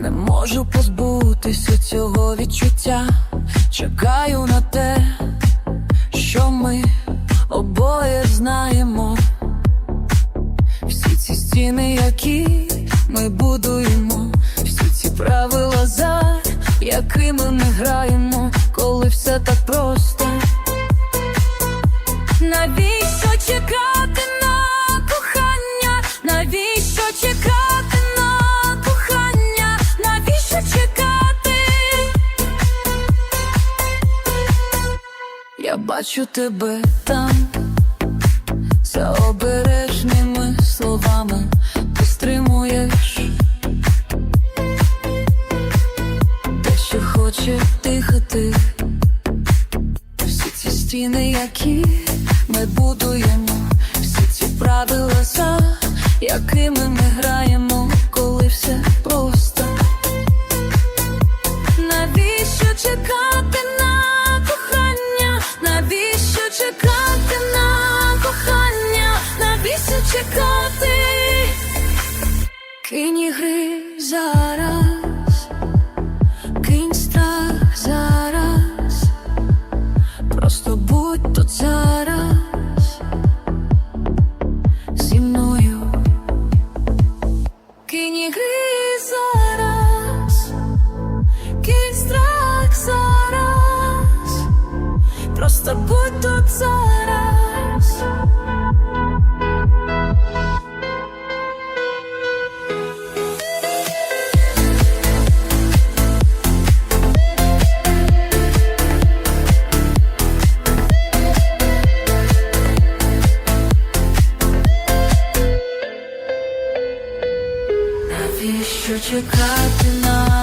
не можу позбутися цього відчуття. Чекаю на те, що ми обоє знаємо. Всі ці стіни, які ми будуємо, всі ці правила, за якими ми граємо, коли все так просто. Навіщо чекати на кохання? Навіщо чекати бачу тебе там, за обережними словами ти стримуєш те, що хоче дихати. Всі ці стіни, які ми будуємо, всі ці правила, за якими ми граємо, коли все чекати? Кинь ігри зараз, кинь страх зараз. Просто будь тут зараз зі мною. Кинь ігри зараз, кинь страх зараз. Просто будь тут зараз. Навіщо чекати на